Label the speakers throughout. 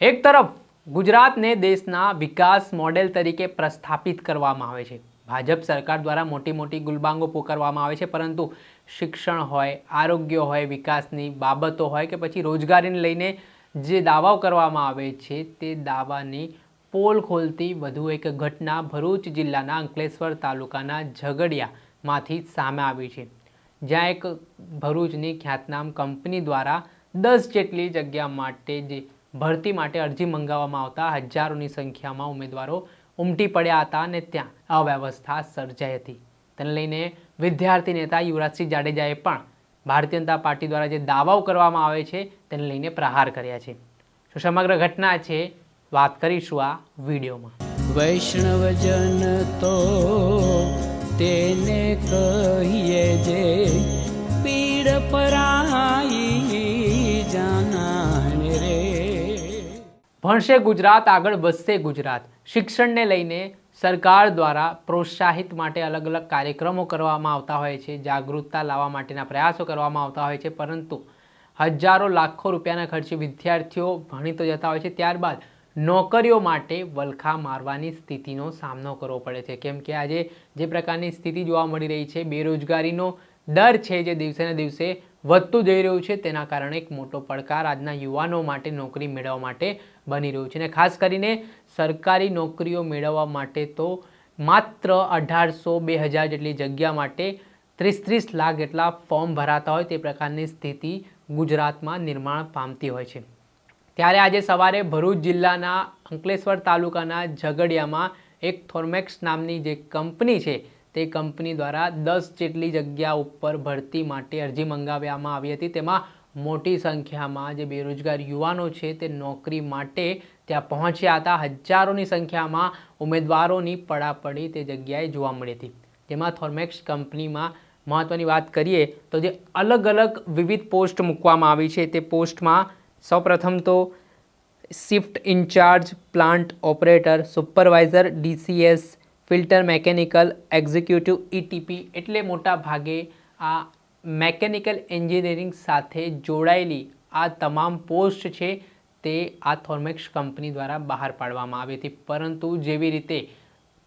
Speaker 1: એક તરફ ગુજરાતને દેશના વિકાસ મોડેલ તરીકે પ્રસ્થાપિત કરવામાં આવે છે. ભાજપ સરકાર દ્વારા મોટી મોટી ગુલબાંગો પોકારવામાં આવે છે, પરંતુ શિક્ષણ હોય, આરોગ્ય હોય, વિકાસની બાબતો હોય કે પછી રોજગારીને લઈને જે દાવાઓ કરવામાં આવે છે, તે દાવાની પોલ ખોલતી વધુ એક ઘટના ભરૂચ જિલ્લાના અંકલેશ્વર તાલુકાના ઝઘડિયામાંથી સામે આવી છે. જ્યાં એક ભરૂચની ખ્યાતનામ કંપની દ્વારા દસ જેટલી જગ્યા માટે જે ભરતી માટે અરજી મંગાવવામાં આવતા હજારોની સંખ્યામાં ઉમેદવારો ઉમટી પડ્યા હતા અને ત્યાં અવ્યવસ્થા સર્જાઈ હતી. તેને લઈને વિદ્યાર્થી નેતા યુવરાજસિંહ જાડેજાએ પણ ભારતીય જનતા પાર્ટી દ્વારા જે દાવાઓ કરવામાં આવે છે તેને લઈને પ્રહાર કર્યા છે. શું સમગ્ર ઘટના છે? વાત કરીશું આ વિડીયોમાં.
Speaker 2: વૈષ્ણવજન તો તેને કહીએ જે પીડ પરાઈ
Speaker 1: ભણશે ગુજરાત, આગળ વધશે ગુજરાત. શિક્ષણને લઈને સરકાર દ્વારા પ્રોત્સાહિત માટે અલગ અલગ કાર્યક્રમો કરવામાં આવતા હોય છે, જાગૃતતા લાવવા માટેના પ્રયાસો કરવામાં આવતા હોય છે, પરંતુ હજારો લાખો રૂપિયાના ખર્ચે વિદ્યાર્થીઓ ભણી તો જતા હોય છે, ત્યારબાદ નોકરીઓ માટે વલખા મારવાની સ્થિતિનો સામનો કરવો પડે છે. કેમ કે આજે જે પ્રકારની સ્થિતિ જોવા મળી રહી છે, બેરોજગારીનો દર છે જે દિવસે ને દિવસે વધતું જઈ રહ્યું છે, તેના કારણે એક મોટો પડકાર આજના યુવાનો માટે, નોકરી મેળવવા માટે બની રહ્યું છે. અને ખાસ કરીને સરકારી નોકરીઓ મેળવવા માટે તો માત્ર અઢારસો બે હજાર જેટલી જગ્યા માટે ત્રીસ ત્રીસ લાખ જેટલા ફોર્મ ભરાતા હોય તે પ્રકારની સ્થિતિ ગુજરાતમાં નિર્માણ પામતી હોય છે. ત્યારે આજે સવારે ભરૂચ જિલ્લાના અંકલેશ્વર તાલુકાના ઝઘડિયામાં એક થોર્મેક્સ નામની જે કંપની છે તે કંપની દ્વારા દસ જેટલી જગ્યા ઉપર ભરતી માટે અરજી મંગાવવામાં આવી હતી. તેમાં મોટી સંખ્યામાં જે બેરોજગાર યુવાનો છે તે નોકરી માટે ત્યાં પહોંચ્યા હતા. હજારોની સંખ્યામાં ઉમેદવારોની પડાપડી તે જગ્યાએ જોવા મળી હતી. જેમાં થોર્મેક્સ કંપનીમાં મહત્ત્વની વાત કરીએ તો જે અલગ અલગ વિવિધ પોસ્ટ મૂકવામાં આવી છે તે પોસ્ટમાં સૌપ્રથમ તો shift incharge, plant operator, supervisor, DCS, filter mechanical, executive ETP એટલે મોટા ભાગે આ મેકેનિકલ એન્જિનિયરિંગ સાથે જોડાયેલી આ તમામ પોસ્ટ છે તે આ થોર્મેક્સ કંપની દ્વારા બહાર પાડવામાં આવી હતી. પરંતુ જેવી રીતે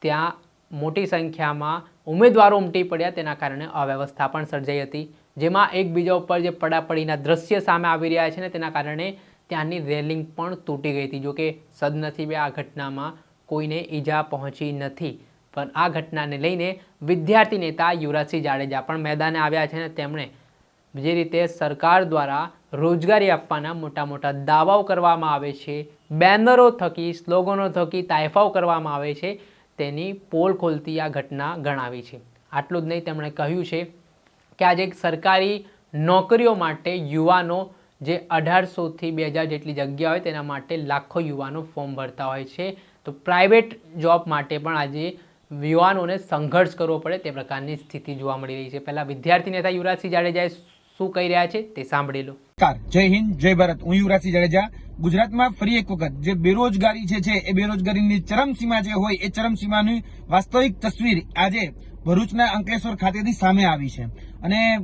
Speaker 1: ત્યાં મોટી સંખ્યામાં ઉમેદવારો ઉમટી પડ્યા તેના કારણે અવ્યવસ્થા પણ સર્જાઈ હતી. જેમાં એકબીજા ઉપર જે પડાપડીના દ્રશ્ય સામે આવી રહ્યા છે ને તેના કારણે ત્યાંની રેલિંગ પણ તૂટી ગઈ હતી. જોકે સદનસીબે આ ઘટનામાં કોઈને ઈજા પહોંચી નથી. પણ આ ઘટનાને લઈને વિદ્યાર્થી નેતા યુવરાજસિંહ જાડેજા પણ મેદાને આવ્યા છે અને તેમણે જે રીતે સરકાર દ્વારા રોજગારી આપવાના મોટા મોટા દાવાઓ કરવામાં આવે છે, બેનરો થકી, સ્લોગનો થકી તાયફાઓ કરવામાં આવે છે, તેની પોલ ખોલતી આ ઘટના ગણાવી છે. આટલું જ નહીં, તેમણે કહ્યું છે કે આજે સરકારી નોકરીઓ માટે યુવાનો જે અઢારસોથી બે હજાર જેટલી જગ્યા હોય તેના માટે લાખો યુવાનો ફોર્મ ભરતા હોય છે. તો પ્રાઇવેટ જોબ માટે પણ આજે યુવાનોને સંઘર્ષ કરવો પડે તે પ્રકારની સ્થિતિ જોવા મળી રહી છે. પહેલાં વિદ્યાર્થી નેતા યુવરાજસિંહ જાડેજાએ શું કહી રહ્યા છે તે સાંભળી લો.
Speaker 3: જય હિન્દ, જય ભારત. હું યુવરાજસિંહ જાડેજા. ગુજરાતમાં ફરી એક વખત જે બેરોજગારી છે છે, એ બેરોજગારીની ચરમસીમા જે હોય, એ ચરમસીમાની વાસ્તવિક તસવીર આજે ભરૂચના અંકલેશ્વર ખાતેથી સામે આવી છે. અને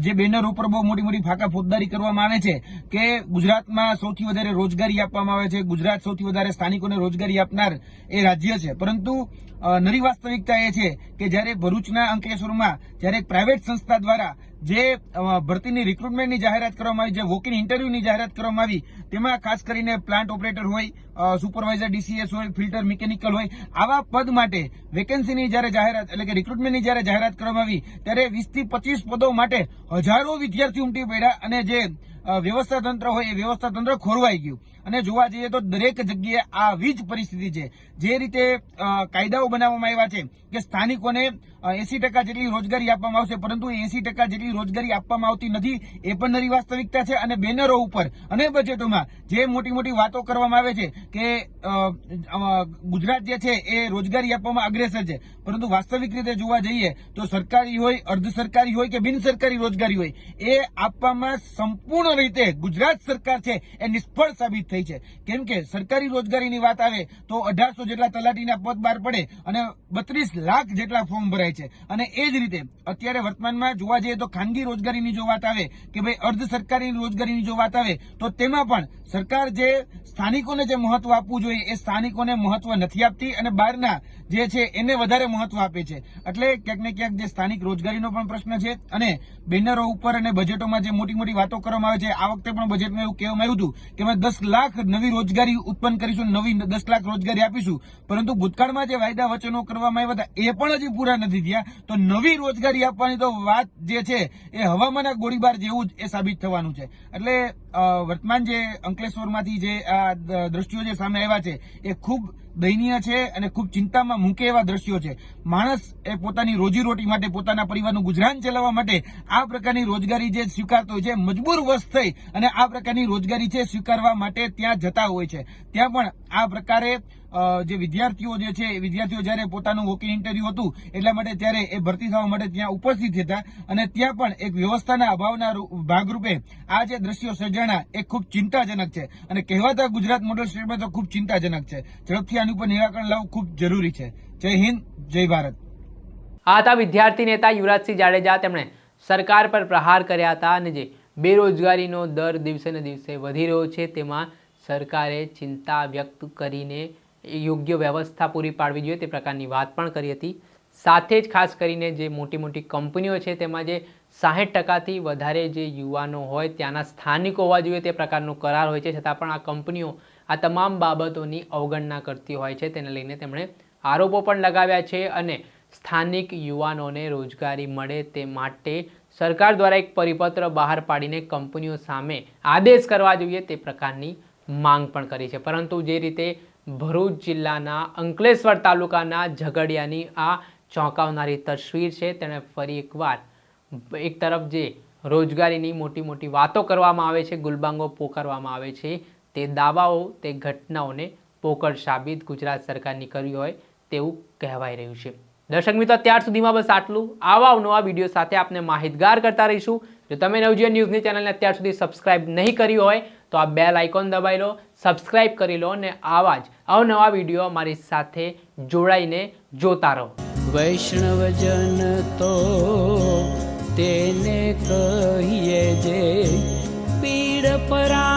Speaker 3: જે બેનર ઉપર બહુ મોટી મોટી ફાકા ફોજદારી કરવામાં આવે છે કે ગુજરાતમાં સૌથી વધારે રોજગારી આપવામાં આવે છે, ગુજરાત સૌથી વધારે સ્થાનિકોને રોજગારી આપનાર એ રાજ્ય છે. પરંતુ નરી વાસ્તવિકતા એ છે કે જ્યારે ભરૂચના અંકલેશ્વરમાં જ્યારે પ્રાઇવેટ સંસ્થા દ્વારા જે ભરતીની રિક્રુટમેન્ટની જાહેરાત કરવામાં આવી, જે વોક ઇન ઇન્ટરવ્યુની જાહેરાત કરવામાં આવી, તેમાં ખાસ કરીને પ્લાન્ટ ઓપરેટર હોય સુપરવાઇઝર ડીસીએસ હોય ફિલ્ટર મિકેનિકલ હોય, આવા પદ માટે વેકેન્સીની જ્યારે જાહેરાત, એટલે કે રિક્રુટમેન્ટની જ્યારે જાહેરાત કરવામાં આવી, ત્યારે વીસથી પચીસ પદો માટે હજારો વિદ્યાર્થીઓ ઉમટી પડ્યા અને જે વ્યવસ્થા તંત્ર હોય એ વ્યવસ્થા તંત્ર ખોરવાઈ ગયું. અને જોવા જઈએ તો દરેક જગ્યાએ આવી જ પરિસ્થિતિ છે. જે રીતે કાયદાઓ બનાવવામાં આવ્યા છે કે સ્થાનિકોને એસી ટકા જેટલી રોજગારી આપવામાં આવશે, પરંતુ એસી ટકા જેટલી રોજગારી આપવામાં આવતી નથી, એ પણ નરી વાસ્તવિકતા છે અને બેનરો ઉપર અને બજેટોમાં જે મોટી મોટી વાતો કરવામાં આવે છે કે ગુજરાત જે છે એ રોજગારી આપવામાં અગ્રેસર છે. પરંતુ વાસ્તવિક રીતે જોવા જઈએ તો સરકારી હોય, અર્ધ સરકારી હોય કે બિન સરકારી રોજગારી હોય, એ આપવામાં સંપૂર્ણ રીતે ગુજરાત સરકાર છે એ નિષ્ફળ સાબિત થઈ છે. કેમ કે સરકારી રોજગારીની વાત આવે તો અઢારસો જેટલા તલાટીના પદ બહાર પડે અને બત્રીસ લાખ જેટલા ફોર્મ ભરાય છે. અને એ જ રીતે અત્યારે વર્તમાનમાં જોવા જઈએ તો ખાનગી રોજગારીની જો વાત આવે કે ભાઈ અર્ધ સરકારી રોજગારીની જો વાત આવે તો તેમાં પણ સરકાર જે સ્થાનિકોને જે મહત્વ આપવું જોઈએ એ સ્થાનિકોને મહત્વ નથી આપતી અને બહારના જે છે એને વધારે મહત્વ આપે છે. એટલે ક્યાંક ને ક્યાંક જે સ્થાનિક રોજગારીનો પણ પ્રશ્ન છે અને બેનરો ઉપર અને બજેટોમાં જે મોટી મોટી વાતો કરવામાં આવે છે આ વખતે પણ બજેટમાં એવું કહેવામાં આવ્યું હતું કે અમે દસ લાખ નવી રોજગારી ઉત્પન્ન કરીશું, નવી દસ લાખ રોજગારી આપીશું. પરંતુ ભૂતકાળમાં જે વાયદા વચનો કરવામાં આવ્યા હતા, એ પણ હજી પૂરા નથી થયા. તો નવી રોજગારી આપવાની તો વાત જે છે, એ હવામાના ગોળીબાર જેવું જ એ સાબિત થવાનું છે. એટલે વર્તમાન જે અંકલેશ્વરમાંથી જે આ દ્રશ્યો જે સામે આવ્યા છે, એ ખૂબ દયનીય છે અને ખૂબ ચિંતામાં મૂકે એવા દ્રશ્યો છે. માણસ એ પોતાની રોજીરોટી માટે પોતાના પરિવારનું ગુજરાન ચલાવવા માટે આ પ્રકારની રોજગારી જે સ્વીકારતો છે મજબૂર વશ થઈ અને આ પ્રકારની રોજગારી છે સ્વીકારવા માટે ત્યાં જતા હોય છે. ત્યાં પણ આ પ્રકારે જે વિદ્યાર્થીઓ જે છે વિદ્યાર્થીઓ જ્યારે પોતાનું વોકિંગ ઇન્ટરવ્યુ હતું, એટલા માટે ત્યારે એ ભરતી થવા માટે ત્યાં ઉપસ્થિત હતા અને ત્યાં પણ એક વ્યવસ્થાના અભાવના ભાગરૂપે આ જે દ્રશ્યો સર્જાણા એ ખૂબ ચિંતાજનક છે. અને કહેવાતા ગુજરાત મોડલ સ્ટેટમાં તો ખૂબ ચિંતાજનક છે. ઝડપથી આની ઉપર નિરાકરણ લાવવું ખૂબ જરૂરી છે. જય હિન્દ, જય ભારત.
Speaker 1: આ હતા વિદ્યાર્થી નેતા યુવરાજસિંહ જાડેજા. તેમણે સરકાર પર પ્રહાર કર્યા હતા અને જે બેરોજગારીનો દર દિવસે ને દિવસે વધી રહ્યો છે. તેમાં સરકારે ચિંતા વ્યક્ત કરીને યોગ્ય વ્યવસ્થા પૂરી પાડવી જોઈએ તે પ્રકારની વાત પણ કરી હતી. સાથે જ ખાસ કરીને જે મોટી મોટી કંપનીઓ છે તેમાં જે સાહીઠ ટકાથી વધારે જે યુવાનો હોય ત્યાંના સ્થાનિકો હોવા જોઈએ તે પ્રકારનો કરાર હોય છે. છતાં પણ આ કંપનીઓ આ તમામ બાબતોની અવગણના કરતી હોય છે. તેને લઈને તેમણે આરોપો પણ લગાવ્યા છે અને સ્થાનિક યુવાનોને રોજગારી મળે તે માટે સરકાર દ્વારા એક પરિપત્ર બહાર પાડીને કંપનીઓ સામે આદેશ કરવા જોઈએ તે પ્રકારની માંગ પણ કરી છે. પરંતુ જે રીતે ભરૂચ જિલ્લાના અંકલેશ્વર તાલુકાના ઝઘડિયાની આ ચોંકાવનારી તસવીર છે, તેણે ફરી એકવાર એક તરફ જે રોજગારીની મોટી મોટી વાતો કરવામાં આવે છે, ગુલબાંગો પોકારવામાં આવે છે, તે દાવાઓ, તે ઘટનાઓને પોકળ સાબિત ગુજરાત સરકારની કરી હોય તેવું કહેવાઈ રહ્યું છે. દર્શક મિત્રો અત્યાર સુધીમાં બસ આટલું. આવા અવનવા વીડિયો સાથે આપને માહિતગાર કરતા રહીશું. જો તમે નવજીવન ન્યૂઝની ચેનલને અત્યાર સુધી સબસ્ક્રાઇબ નહીં કરી હોય, તો આ બેલ આઇકોન દબાવી લો, સબસ્ક્રાઇબ કરી લો અને આવા જ અવનવા વીડિયો અમારી સાથે જોડાઈને જોતા રહો.
Speaker 2: વૈષ્ણવજન તો તેને કહીએ જે પીડ પરા